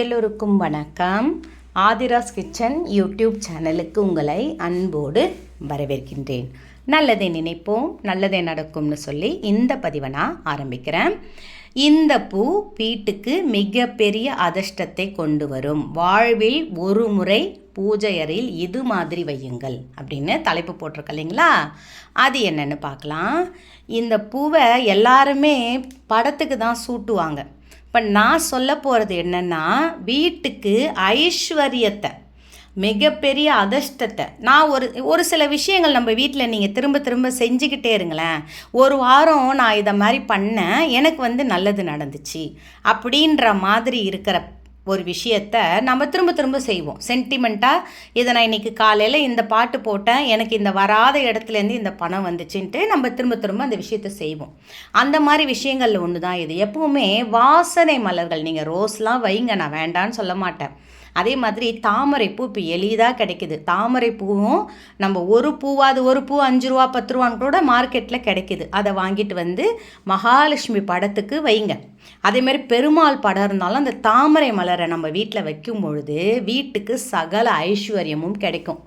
எல்லோருக்கும் வணக்கம். Aadhira's kitchen YouTube சேனலுக்கு உங்களை அன்போடு வரவேற்கின்றேன். நல்லதை நினைப்போம் நல்லதே நடக்கும்னு சொல்லி இந்த பதிவை நான் ஆரம்பிக்கிறேன். இந்த பூ வீட்டுக்கு மிகப்பெரிய அதிர்ஷ்டத்தை கொண்டு வரும். வாழ்வில் ஒரு முறை பூஜை அறையில் இது மாதிரி வையுங்கள் அப்படின்னு தலைப்பு போட்டிருக்க இல்லைங்களா? அது என்னென்னு பார்க்கலாம். இந்த பூவை எல்லாருமே படத்துக்கு தான் சூட்டுவாங்க. இப்போ நான் சொல்ல போகிறது என்னென்னா வீட்டுக்கு ஐஸ்வர்யத்தை மிகப்பெரிய அதிர்ஷ்டத்தை. நான் ஒரு ஒரு சில விஷயங்கள் நம்ம வீட்டில் நீங்கள் திரும்ப திரும்ப செஞ்சுக்கிட்டே இருங்களேன். ஒரு வாரம் நான் இதை மாதிரி பண்ணேன் எனக்கு வந்து நல்லது நடந்துச்சு. அப்படின்ற மாதிரி இருக்கிற ஒரு விஷயத்த நம்ம திரும்ப திரும்ப செய்வோம். சென்டிமெண்ட்டாக இதை நான் இன்றைக்கி காலையில் இந்த பாட்டு போட்டேன் எனக்கு இந்த வராத இடத்துலேருந்து இந்த பணம் வந்துச்சுன்ட்டு நம்ம திரும்ப திரும்ப அந்த விஷயத்த செய்வோம். அந்த மாதிரி விஷயங்களில் ஒன்று தான் இது. எப்போவுமே வாசனை மலர்கள். நீங்கள் ரோஸ்லாம் வைங்க நான் வேண்டான்னு சொல்ல மாட்டேன். அதே மாதிரி தாமரை பூ இப்போ எளிதாக கிடைக்குது. தாமரைப்பூவும் நம்ம ஒரு பூவாது ஒரு பூ அஞ்சு ரூபா பத்து ரூபான்னு கூட மார்க்கெட்டில் கிடைக்குது. அதை வாங்கிட்டு வந்து மகாலட்சுமி படத்துக்கு வைங்க. அதேமாதிரி பெருமாள் படம் இருந்தாலும் அந்த தாமரை மலரை நம்ம வீட்டில் வைக்கும் பொழுது வீட்டுக்கு சகல ஐஸ்வர்யமும் கிடைக்கும்.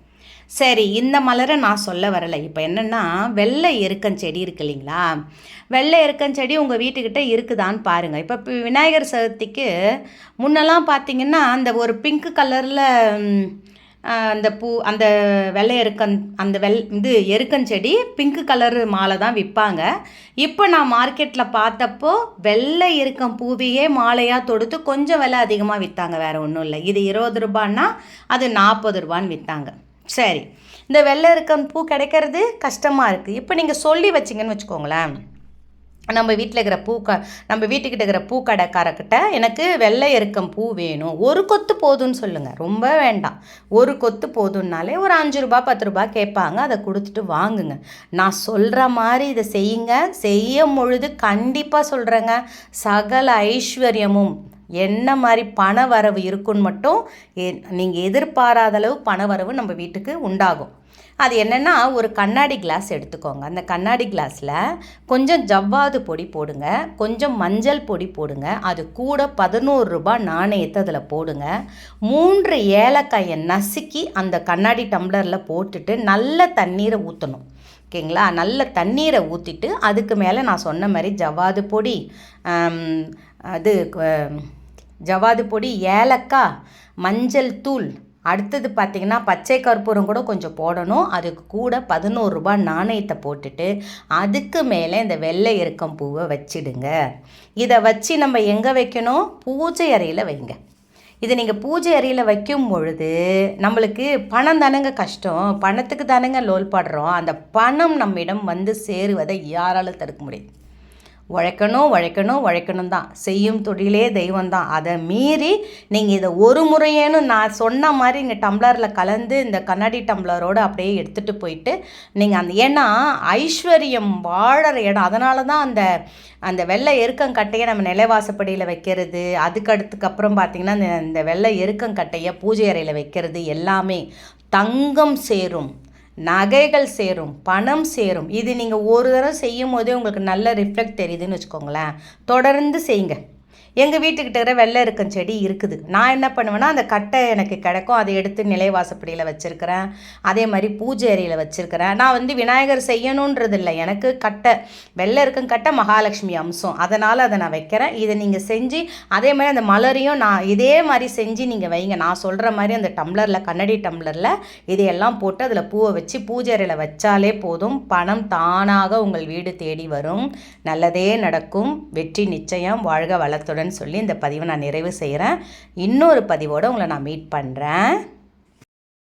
சரி இந்த மலரை நான் சொல்ல வரலை. இப்போ என்னென்னா வெள்ளை எருக்கஞ்செடி இருக்கு இல்லைங்களா? வெள்ளை எருக்கஞ்செடி உங்கள் வீட்டுக்கிட்ட இருக்குதான்னு பாருங்கள் இப்போ இப்போ விநாயகர் சதுர்த்திக்கு முன்னெல்லாம் பார்த்தீங்கன்னா அந்த ஒரு பிங்க் கலரில் அந்த பூ அந்த வெள்ளை எருக்கன் அந்த வெள் இது எருக்கஞ்செடி பிங்க் கலரு மாலை தான் விற்பாங்க இப்போ நான் மார்க்கெட்டில் பார்த்தப்போ வெள்ளை எருக்கம் பூவையே மாலையாக தொடுத்து கொஞ்சம் விலை அதிகமாக விற்றாங்க வேறு ஒன்றும் இல்லை. இது இருபது ரூபான்னா அது நாற்பது ரூபான்னு விற்றாங்க சரி. இந்த வெள்ளை இருக்கம் பூ கிடைக்கிறது கஷ்டமாக இருக்குது இப்போ நீங்கள் சொல்லி வச்சிங்கன்னு வச்சுக்கோங்களேன். நம்ம வீட்டில் இருக்கிற பூக்க நம்ம வீட்டுக்கிட்ட இருக்கிற பூக்கடைக்காரக்கிட்ட எனக்கு வெள்ளை எருக்கம் பூ வேணும். ஒரு கொத்து போதும்னு சொல்லுங்கள் ரொம்ப வேண்டாம். ஒரு கொத்து போதும்னாலே ஒரு அஞ்சு ரூபா பத்து ரூபா கேட்பாங்க. அதை கொடுத்துட்டு வாங்குங்க. நான் சொல்கிற மாதிரி இதை செய்யுங்க. செய்யும் பொழுது கண்டிப்பாக சொல்கிறேங்க சகல ஐஸ்வர்யமும் என்ன மாதிரி பண வரவு இருக்குன்னு மட்டும் நீங்கள் எதிர்பாராத அளவு பண வரவு நம்ம வீட்டுக்கு உண்டாகும். அது என்னென்னா ஒரு கண்ணாடி கிளாஸ் எடுத்துக்கோங்க. அந்த கண்ணாடி கிளாஸில் கொஞ்சம் ஜவ்வாது பொடி போடுங்க. கொஞ்சம் மஞ்சள் பொடி போடுங்க. அது கூட பதினோரு ரூபாய் நாணயத்தை அதில் போடுங்க. மூன்று ஏலக்காயை நசுக்கி அந்த கண்ணாடி டம்ளரில் போட்டுட்டு நல்ல தண்ணீரை ஊற்றணும் ஓகேங்களா? நல்ல தண்ணீரை ஊற்றிட்டு அதுக்கு மேலே நான் சொன்ன மாதிரி ஜவ்வாது பொடி அது ஜவ்வாது பொடி ஏலக்காய் மஞ்சள் தூள். அடுத்தது பார்த்திங்கன்னா பச்சை கற்பூரம் கூட கொஞ்சம் போடணும். அதுக்கு கூட பதினோரு ரூபாய் நாணயத்தை போட்டுட்டு அதுக்கு மேலே இந்த வெள்ளை இறக்கம் பூவை வச்சிடுங்க. இதை வச்சு நம்ம எங்கே வைக்கணும்? பூஜை அறையில் வைங்க. இது நீங்கள் பூஜை அறையில் வைக்கும் பொழுது நம்மளுக்கு பணம் தானங்க கஷ்டம். பணத்துக்கு தானங்க லோல் பாடுறோம் அந்த பணம் நம்மிடம் வந்து சேருவதை யாராலும் தடுக்க முடியும் உழைக்கணும் உழைக்கணும் உழைக்கணும் தான். செய்யும் தொழிலே தெய்வம் தான். அதை மீறி நீங்கள் இதை ஒரு முறையேன்னு நான் சொன்ன மாதிரி இங்கே டம்ளரில் கலந்து இந்த கண்ணாடி டம்ளரோடு அப்படியே எடுத்துகிட்டு போயிட்டு நீங்கள் அந்த ஏன்னா ஐஸ்வர்யம் வாழற இடம். அதனால தான் அந்த அந்த வெள்ளை எருக்கங்கட்டையை நம்ம நிலைவாசப்படியில் வைக்கிறது அதுக்கு அடுத்துக்கப்புறம் பார்த்திங்கன்னா இந்த இந்த வெள்ளை எருக்கங்கட்டையை பூஜை அறையில் வைக்கிறது எல்லாமே தங்கம் சேரும். நகைகள் சேரும் பணம் சேரும். இது நீங்கள் ஒரு தடவை செய்யும் போதே உங்களுக்கு நல்ல ரிஃப்ளெக்ட் தெரியுதுன்னு வச்சுக்கோங்களேன். தொடர்ந்து செய்யுங்க. எங்கள் வீட்டுக்கிட்ட இருக்கிற வெள்ளை இருக்கும் செடி இருக்குது. நான் என்ன பண்ணுவேன்னா அந்த கட்டை எனக்கு கிடைக்கும். அதை எடுத்து நிலைவாசப்படியில் வச்சுருக்கிறேன். அதே மாதிரி பூஜை அறையில் வச்சுருக்கிறேன். நான் வந்து விநாயகர் செய்யணுன்றது இல்லை எனக்கு கட்டை வெள்ளை இருக்கும் கட்டை மகாலட்சுமி அம்சம். அதனால் அதை நான் வைக்கிறேன். இதை நீங்கள் செஞ்சு அதே மாதிரி அந்த மலரையும் நான் இதே மாதிரி செஞ்சு நீங்கள் வைங்க. நான் சொல்கிற மாதிரி அந்த டம்ளரில் கண்ணடி டம்ளரில் இதையெல்லாம் போட்டு அதில் பூவை வச்சு பூஜை அறையில் வச்சாலே போதும். பணம் தானாக உங்கள் வீடு தேடி வரும். நல்லதே நடக்கும். வெற்றி நிச்சயம். வாழ்க வளத்துடன். சொல்லி இந்த பதிவை நான் நிறைவு செய்கிறேன். இன்னொரு பதிவோடு உங்களை நான் மீட் பண்ணுறேன்.